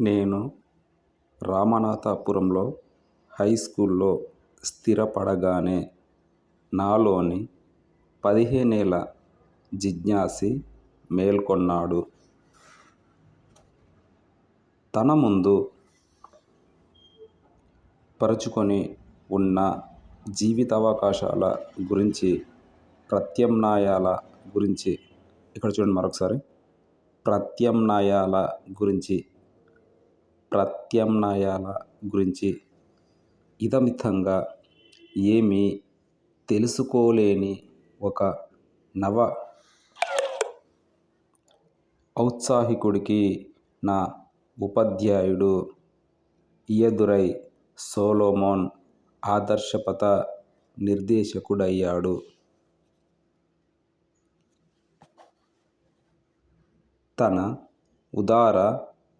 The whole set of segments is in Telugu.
నేను రామనాథపురంలో హై స్కూల్లో స్థిరపడగానే నాలోని పదిహేనేళ్ళ జిజ్ఞాసి మేల్కొన్నాడు. తన ముందు పరుచుకొని ఉన్న జీవితావకాశాల గురించి, ప్రత్యామ్నాయాల గురించి ఇక్కడ చూడండి మరొకసారి ప్రత్యామ్నాయాల గురించి ప్రత్యామ్నాయాల గురించి ఇదమితంగా ఏమీ తెలుసుకోలేని ఒక నవ ఔత్సాహికుడికి నా ఉపాధ్యాయుడు ఇయదురై సోలోమోన్ ఆదర్శపథ నిర్దేశకుడయ్యాడు. తన ఉదార,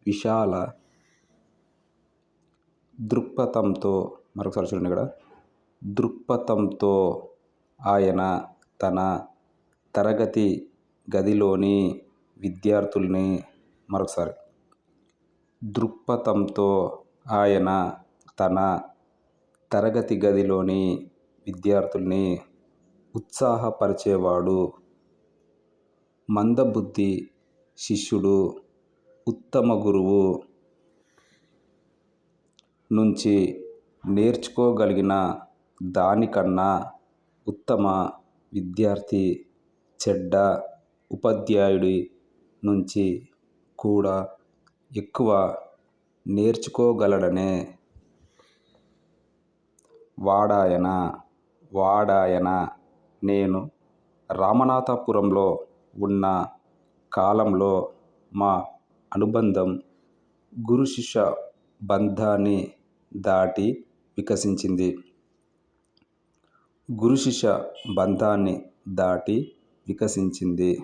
విశాల దృక్పథంతో మరొకసారి చూడండి ఇక్కడ దృక్పథంతో ఆయన తన తరగతి గదిలోని విద్యార్థుల్ని మరొకసారి దృక్పథంతో ఆయన తన తరగతి గదిలోని విద్యార్థుల్ని ఉత్సాహపరిచేవాడు. మందబుద్ధి శిష్యుడు ఉత్తమ గురువు నుంచి నేర్చుకోగలిగిన దానికన్నా ఉత్తమ విద్యార్థి చెడ్డ ఉపాధ్యాయుడి నుంచి కూడా ఎక్కువ నేర్చుకోగలడనే వాడాయన వాడాయన నేను రామనాథపురంలో ఉన్న కాలంలో మా అనుబంధం గురు శిష్య బంధాన్ని దాటి వికసించింది. గురు శిష్య బంధాన్ని దాటి వికసించింది.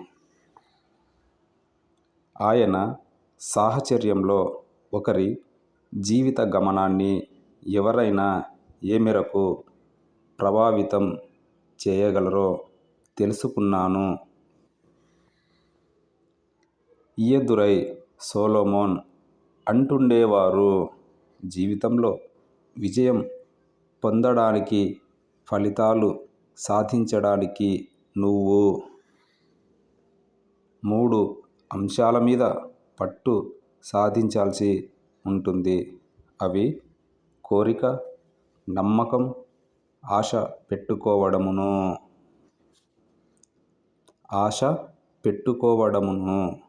ఆయన సాహచర్యంలో ఒకరి జీవిత గమనాన్ని ఎవరైనా ఏ మేరకు ప్రభావితం చేయగలరో తెలుసుకున్నాను. ఇయదురై సోలోమోన్ అంటుండేవారు జీవితంలో విజయం పొందడానికి, ఫలితాలు సాధించడానికి నువ్వు మూడు అంశాల మీద పట్టు సాధించాల్సి ఉంటుంది. అవి కోరిక, నమ్మకం, ఆశ పెట్టుకోవడమును. ఆశ పెట్టుకోవడమును.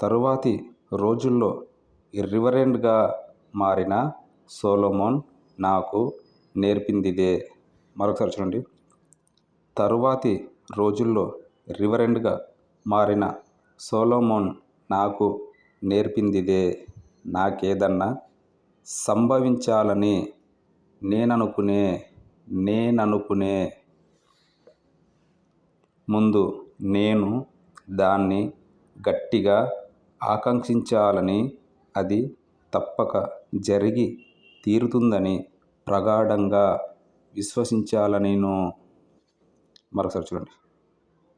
తరువాతి రోజుల్లో ఇర్రివరెంట్గా మారిన సోలోమోన్ నాకు నేర్పిందిదే. మరొకసారి చూడండి తరువాతి రోజుల్లో రివరెంట్గా మారిన సోలోమోన్ నాకు నేర్పిందిదే. నాకేదన్నా సంభవించాలని నేననుకునే నేననుకునే ముందు నేను దాన్ని గట్టిగా ఆకాంక్షించాలని, అది తప్పక జరిగి తీరుతుందని ప్రగాఢంగా విశ్వసించాలనిను. మరొకసారి చూడండి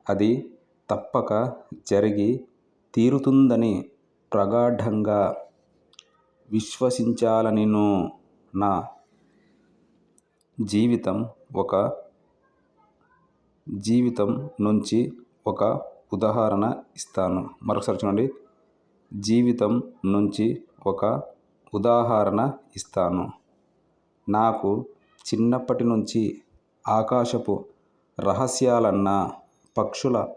అది తప్పక జరిగి తీరుతుందని ప్రగాఢంగా విశ్వసించాలనిను. నా జీవితం ఒక జీవితం నుంచి ఒక ఉదాహరణ ఇస్తాను. మరొకసారి చూడండి జీవితం నుంచి ఒక ఉదాహరణ ఇస్తాను. నాకు చిన్నప్పటి నుంచి ఆకాశపు రహస్యాలన్నా, పక్షుల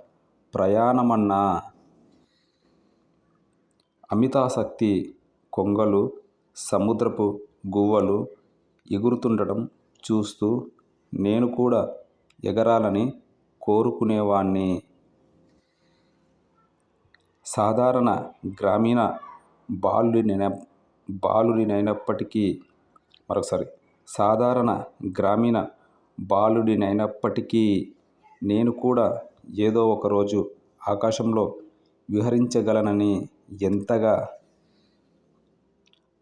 ప్రయాణమన్నా అమితాసక్తి. కొంగలు, సముద్రపు గువ్వలు ఎగురుతుండడం చూస్తూ నేను కూడా ఎగరాలని కోరుకునేవాణ్ణి. సాధారణ గ్రామీణ బాలుడినైన బాలుడినైనప్పటికీ మరొకసారి సాధారణ గ్రామీణ బాలుడినైనప్పటికీ నేను కూడా ఏదో ఒకరోజు ఆకాశంలో విహరించగలనని ఎంతగా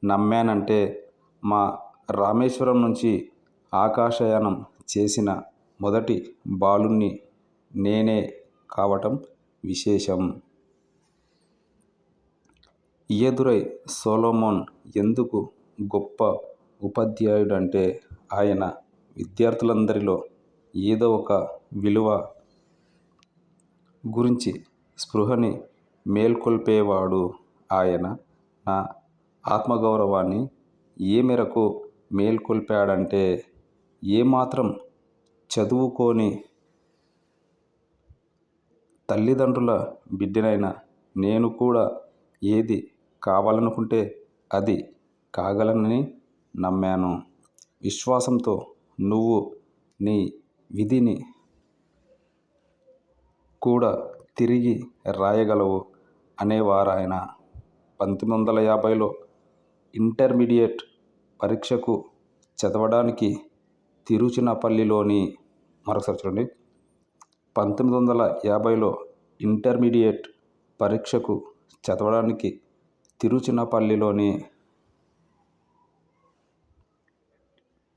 నమ్మానంటే మా రామేశ్వరం నుంచి ఆకాశయానం చేసిన మొదటి బాలుణ్ణి నేనే కావటం విశేషం. ఏదురై సొలొమోన్ ఎందుకు గొప్ప ఉపాధ్యాయుడంటే ఆయన విద్యార్థులందరిలో ఏదో ఒక విలువ గురించి స్పృహని మేల్కొల్పేవాడు. ఆయన నా ఆత్మగౌరవాన్ని ఏ మేరకు మేల్కొల్పాడంటే ఏమాత్రం చదువుకొని తల్లిదండ్రుల బిడ్డనైన నేను కూడా ఏది కావాలనుకుంటే అది కాగలనని నమ్మాను. విశ్వాసంతో నువ్వు నీ విధిని కూడా తిరిగి రాయగలవు అనేవారాయన. పంతొమ్మిది వందల యాభైలో ఇంటర్మీడియట్ పరీక్షకు చదవడానికి తిరుచినాపల్లిలోని మరొకసారి చూడండి పంతొమ్మిది వందల యాభైలో ఇంటర్మీడియట్ పరీక్షకు చదవడానికి తిరుచినాపల్లిలోని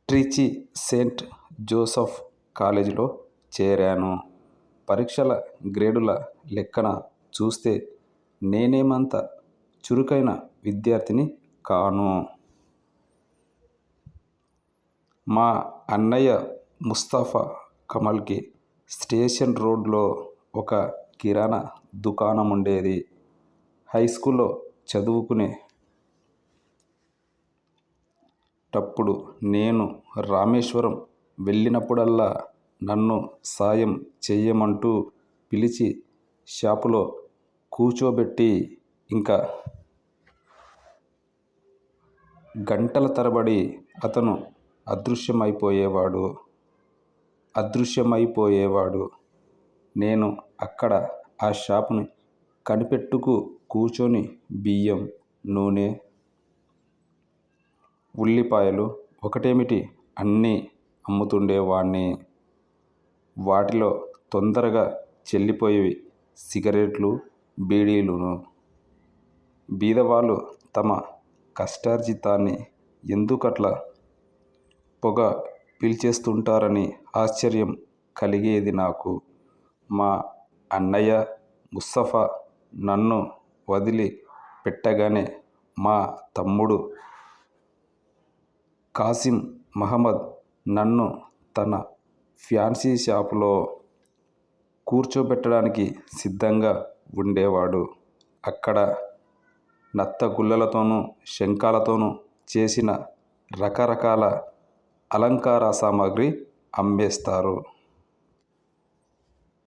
ట్రిచి సెయింట్ జోసెఫ్ కాలేజీలో చేరాను. పరీక్షల గ్రేడుల లెక్కన చూస్తే నేనేమంత చురుకైన విద్యార్థిని కాను. మా అన్నయ్య ముస్తఫా కమల్కి స్టేషన్ రోడ్లో ఒక కిరాణా దుకాణం ఉండేది హై స్కూల్లో చదువుకునే టప్పుడు నేను రామేశ్వరం వెళ్ళినప్పుడల్లా నన్ను సాయం చెయ్యమంటూ పిలిచి షాపులో కూచోబెట్టి ఇంకా గంటల తరబడి అతను అదృశ్యమైపోయేవాడు. అదృశ్యమైపోయేవాడు. నేను అక్కడ ఆ షాపుని కనిపెట్టుకు కూర్చొని బియ్యం, నూనె, ఉల్లిపాయలు ఒకటేమిటి అన్నీ అమ్ముతుండేవాణ్ణి. వాటిలో తొందరగా చెల్లిపోయేవి సిగరెట్లు, బీడీలును. బీదవాళ్ళు తమ కష్టార్జితాన్ని ఎందుకట్లా పొగ పీల్చేస్తుంటారని ఆశ్చర్యం కలిగేది నాకు. మా అన్నయ్య ముస్తఫా నన్ను వదిలి పెట్టగానే మా తమ్ముడు కాసిం మహమ్మద్ నన్ను తన ఫ్యాన్సీ షాపులో కూర్చోబెట్టడానికి సిద్ధంగా ఉండేవాడు అక్కడ నత్తగుల్లలతోనూ, శంఖాలతోనూ చేసిన రకరకాల అలంకార సామాగ్రి అమ్మేస్తారు.